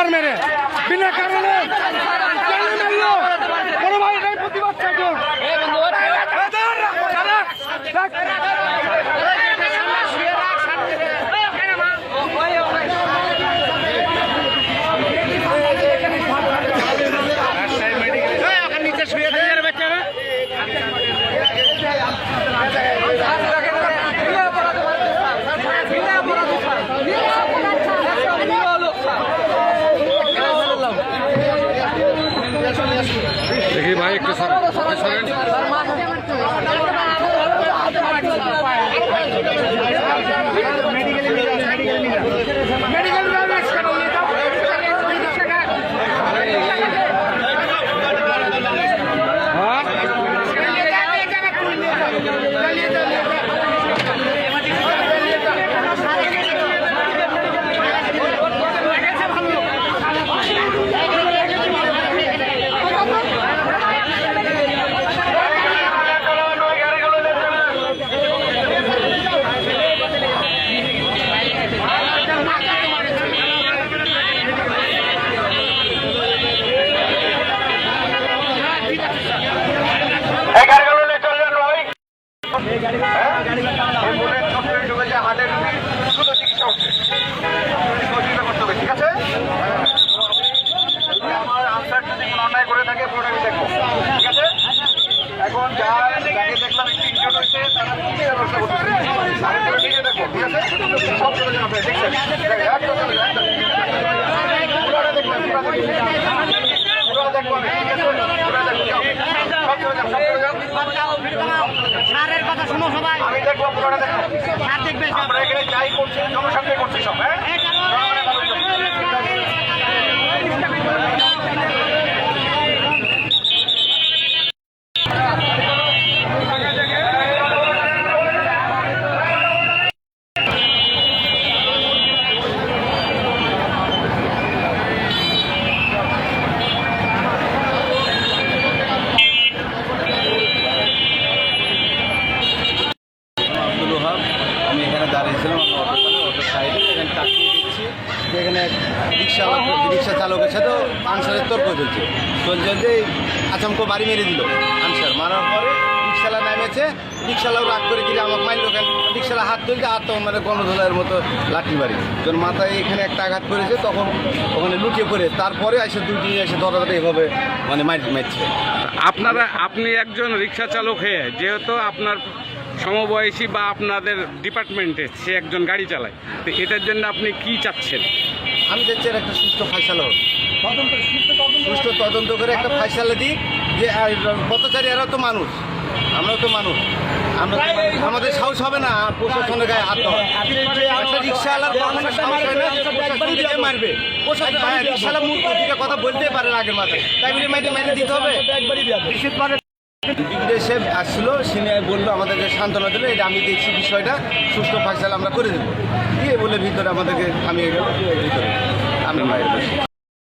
Answer মেরে। বিনা কারণে প্রতিবাদ সরেন ভাই পুরোটা আমি দেখব। ঠিক আছে? এখন যা যাকে দেখলাম একটু injured হয়েছে, তারা চিকিৎসার ব্যবস্থা করতেছে। আমি পুরো নিজে দেখব, ঠিক আছে? সব চলে যাবে, দেখছেন? একদম চলে যাবে, একদম। পুরোটা দেখব, পুরোটা দেখব। আমি, ঠিক আছে? পুরোটা দেখব, সব চলে যাবে, সব চলে যাবে। কথা শোনো সবাই আমি দেখব পুরোটা দেখব আমরা এখানে যাই করছি জনস্বার্থে করছি সব হ্যাঁ জনগণের ভালোর জন্য। আব্দুল ওহাব আমি এখানে দাঁড়িয়েছিলাম আমার অটো চালক অটো সাইডে এখানে তাকিয়ে যে এক রিক্সা রিক্সা চালকের সাথেও আনসারের তর্ক চলছে। চলছে এই আচমকো বাড়ি মেরে দিল। নামেছে রিক্সালাও রাগ করে দিলে আমাকে মারলো কেন রিক্সালা হাত তুলছে আর তখন মানে গণধোলার মতো লাঠি বাড়ি যখন মাথায় এখানে একটা আঘাত করেছে তখন ওখানে লুকিয়ে পড়ে। তারপরে এসে দুই দিন এসে দরজাটা এভাবে মানে মার মারছে আপনারা আপনি একজন রিক্সা চালক হয়ে যেহেতু আপনার সমবয়সী বা আপনাদের ডিপার্টমেন্টে সে একজন গাড়ি চালায় তো এটার জন্য আপনি কি চাচ্ছেন? আমি চাচ্ছি একটা সুস্থ ফাইসালা হোক। সুস্থ তদন্ত করে একটা ফাইসালা দিই যে আর পথচারী এরাও তো মানুষ। আমরাও তো মানুষ। আমরা। আমাদের সাহস হবে না প্রশাসনের গায়ে হাত রিক্সাওয়ালার মারবে? হ্যাঁ রিক্সাওয়ালা দিকে কথা বলতেই পারে আগের মাথায়। তাই বলে দিতে হবে। ডিগ্রি আসছিল সিনে বলল, আমাদেরকে সান্ত্বনা দিল। এটা আমি দেখছি বিষয়টা। সুস্থ ফাইসালা আমরা করে দেবো। দিয়ে বলে ভিতরে আমাদেরকে আমি ভিতরে আমি বসি।